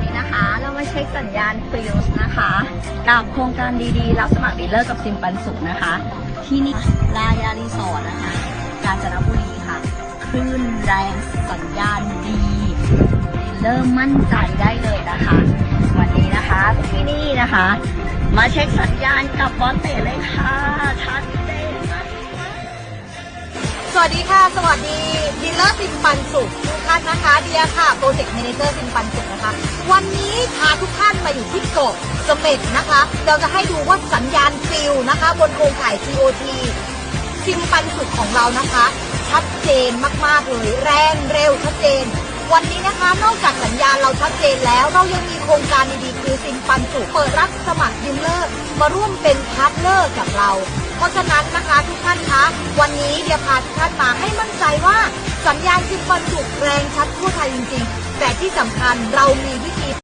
นี่นะคะ เรามาเช็คสัญญาณฟิลส์นะคะ กับโครงการดีๆ รับสมัครดีเลอร์กับซิมปันสุขนะคะ ที่นี่ลายารีสอร์ทนะคะ กาญจนบุรีค่ะ คลื่นแรงสัญญาณดีเริ่มมั่นใจได้เลยนะคะ วันนี้นะคะที่นี่นะคะ มาเช็คสัญญาณกับบอสเตเล วัสดีค่ะ สวัสดีดีลเลอร์ซิมปันสุขทุกท่านนะคะเดียค่ะโปรเจกต์เมนเจอร์ซิมปันสุขนะคะ วันนี้พาทุกท่านมาอยู่ที่เกาะเสม็ดนะคะ เราจะให้ดูว่าสัญญาณฟิลนะคะ บนโครงข่าย TOT ซิมปันสุขของเรานะคะ ชัดเจนมากๆเลยแรงเร็วชัดเจน วันนี้นะคะ นอกจากสัญญาเราชัดเจนแล้ว เรายังมีโครงการดีๆคือซิมปันสุเปิดรับสมัครดิลเลอร์ มาร่วมเป็นพาร์ทเนอร์กับเรา เพราะฉะนั้นนะคะทุกท่านคะวันนี้เดียพาทุกท่านมาให้มั่นใจว่าสัญญาณซิมปันสุแรงชัดทั่วไทยจริง ๆ แต่ที่สำคัญเรามีวิธี